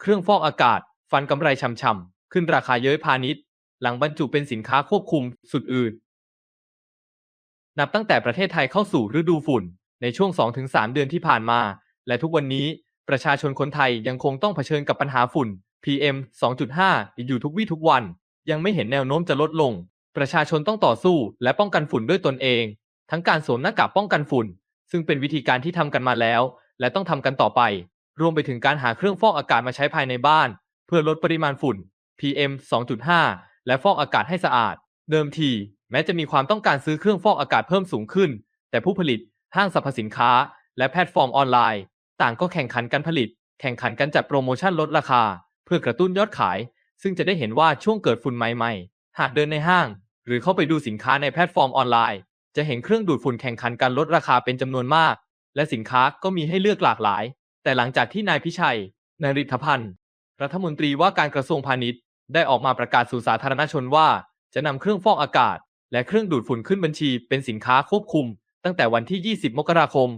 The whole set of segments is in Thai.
เครื่องฟอกอากาศ ฟันกำไรช่ำๆขึ้นราคาเย้ยพาณิชย์ หลังบรรจุเป็นสินค้าควบคุมสุดอื่น นับตั้งแต่ประเทศไทยเข้าสู่ฤดูฝุ่น ในช่วง 2-3 เดือนที่ผ่านมา และทุกวันนี้ประชาชนคนไทยยังคงต้องเผชิญกับปัญหาฝุ่น PM 2.5 อยู่ทุกวี่ทุกวัน ยังไม่เห็นแนวโน้มจะลดลง ประชาชนต้องต่อสู้และป้องกันฝุ่นด้วยตนเอง ทั้งการสวมหน้ากากป้องกันฝุ่น ซึ่งเป็นวิธีการที่ทำกันมาแล้ว และต้องทำกันต่อไป รวมไปถึงการหาเครื่องฟอกอากาศมาใช้ภายในบ้าน เพื่อลดปริมาณฝุ่น PM 2.5 และฟอกอากาศให้สะอาด เดิมที แม้จะมีความต้องการซื้อเครื่องฟอกอากาศเพิ่มสูงขึ้น แต่ผู้ผลิตห้างสรรพสินค้า และแพลตฟอร์มออนไลน์ ต่างก็แข่งขันกันผลิต แข่งขันกันจัดโปรโมชั่นลดราคา เพื่อกระตุ้นยอดขาย ซึ่งจะได้เห็นว่าช่วงเกิดฝุ่นใหม่ๆ หากเดินในห้าง หรือเข้าไปดูสินค้าในแพลตฟอร์มออนไลน์ จะเห็นเครื่องดูดฝุ่นแข่งขันกันลดราคาเป็นจำนวนมาก และสินค้าก็มีให้เลือกหลากหลาย แต่หลังจากที่นายพิชัยนริธพันธ์รัฐมนตรีว่าการกระทรวงพาณิชย์ได้ออกมาประกาศสู่สาธารณชนว่า จะนำเครื่องฟอกอากาศ และเครื่องดูดฝุ่นขึ้นบัญชีเป็นสินค้าควบคุม ตั้งแต่วันที่ 20 มกราคม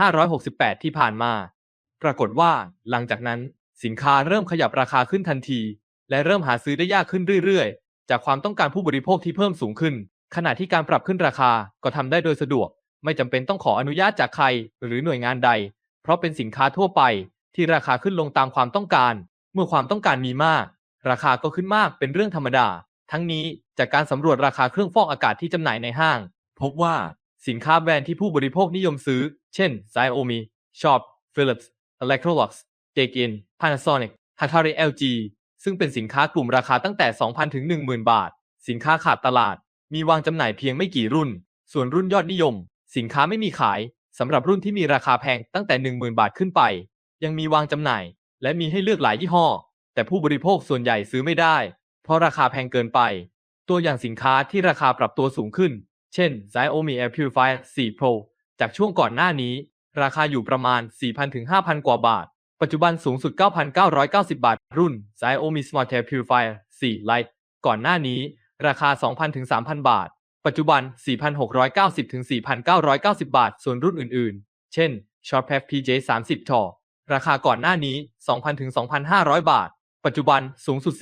2568 ที่ผ่านมา ปรากฏว่า หลังจากนั้นสินค้าเริ่มขยับราคาขึ้นทันที และเริ่มหาซื้อได้ยากขึ้นเรื่อยๆ จากความต้องการผู้บริโภคที่เพิ่มสูงขึ้น ขณะที่การปรับขึ้นราคาก็ทำได้โดยสะดวก ไม่จำเป็นต้องขออนุญาตจากใครหรือหน่วยงานใด ราะเป็นสินค้าทั่วไปที่ราคาขึ้นลงตามความต้องการ เมื่อความต้องการมีมาก ราคาก็ขึ้นมากเป็นเรื่องธรรมดา ทั้งนี้จากการสำรวจราคาเครื่องฟอกอากาศที่จำหน่ายในห้าง พบว่าสินค้าแบรนด์ที่ผู้บริโภคนิยมซื้อ เช่น Xiaomi Sharp Philips Electrolux Daikin Panasonic Hitachi LG ซึ่งเป็นสินค้ากลุ่มราคาตั้งแต่ 2,000 ถึง 10,000 บาท สินค้าขาดตลาด มีวางจำหน่ายเพียงไม่กี่รุ่น ส่วนรุ่นยอดนิยม สินค้าไม่มีขาย สำหรับรุ่นที่มีราคาแพงตั้งแต่ 10,000 บาทขึ้นไป ยังมีวางจำหน่าย และมีให้เลือกหลายยี่ห้อ แต่ผู้บริโภคส่วนใหญ่ซื้อไม่ได้ เพราะราคาแพงเกินไป ตัวอย่างสินค้าที่ราคาปรับตัวสูงขึ้น เช่น Xiaomi Air Purifier 4 Pro จากช่วงก่อนหน้านี้ ราคาอยู่ประมาณ 4,000ถึง5,000 กว่าบาท ปัจจุบันสูงสุด 9,990 บาท รุ่น Xiaomi Smart Air Purifier 4 Lite ก่อนหน้านี้ ราคา 2,000ถึง3,000 บาท ปัจจุบัน 4,690 ถึง 4,990 บาท ส่วนรุ่นอื่นๆ เช่น Sharp PJ 30 t o ราคาก่อนหน้านี้ 2,000 ถึง 2,500 บาท ปัจจุบันสูงสุด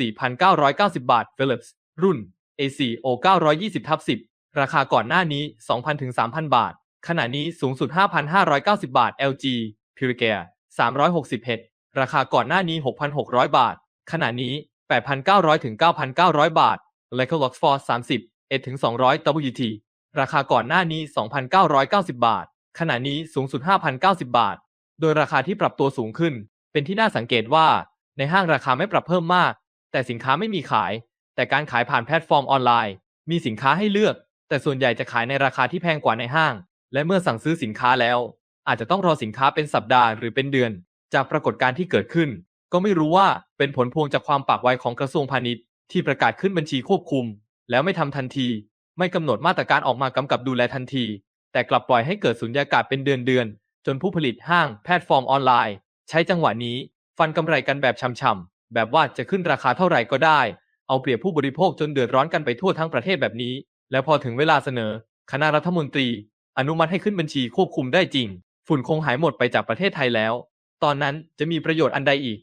4,990 บาท Philips รุ่น A4O 920ทับ10 ราคาก่อนหน้านี้ 2,000 ถึง 3,000 บาท ขณะนี้สูงสุด 5,590 บาท LG Puricare 360 Hz ราคาก่อนหน้านี้ 6,600 บาท ขณะนี้ 8,900 ถึง 9,900 บาท Electrolux Force 30 1ถึง200 WT ราคาก่อนหน้านี้ 2,990 บาท ขณะนี้สูงสุด 5,090 บาท โดยราคาที่ปรับตัวสูงขึ้น เป็นที่น่าสังเกตว่าในห้างราคาไม่ปรับเพิ่มมาก แต่สินค้าไม่มีขาย แต่การขายผ่านแพลตฟอร์มออนไลน์ มีสินค้าให้เลือก แต่ส่วนใหญ่จะขายในราคาที่แพงกว่าในห้าง และเมื่อสั่งซื้อสินค้าแล้ว อาจจะต้องรอสินค้าเป็นสัปดาห์หรือเป็นเดือน จากปรากฏการณ์ที่เกิดขึ้น ก็ไม่รู้ว่าเป็นผลพวงจากความปากไวของกระทรวงพาณิชย์ที่ประกาศขึ้นบัญชีควบคุม แล้วไม่ทำทันที ไม่กำหนดมาตรการออกมากำกับดูแลทันที แต่กลับปล่อยให้เกิดสุญญากาศเป็นเดือนๆจนผู้ผลิตห้างแพลตฟอร์มออนไลน์ ใช้จังหวะนี้ ฟันกำไรกันแบบช่ำๆแบบว่าจะขึ้นราคาเท่าไหร่ก็ได้ เอาเปรียบผู้บริโภคจนเดือดร้อนกันไปทั่วทั้งประเทศแบบนี้ แล้วพอถึงเวลาเสนอ คณะรัฐมนตรี อนุมัติให้ขึ้นบัญชีควบคุมได้จริง ฝุ่นคงหายหมดไปจากประเทศไทยแล้ว ตอนนั้นจะมีประโยชน์อันใดอีก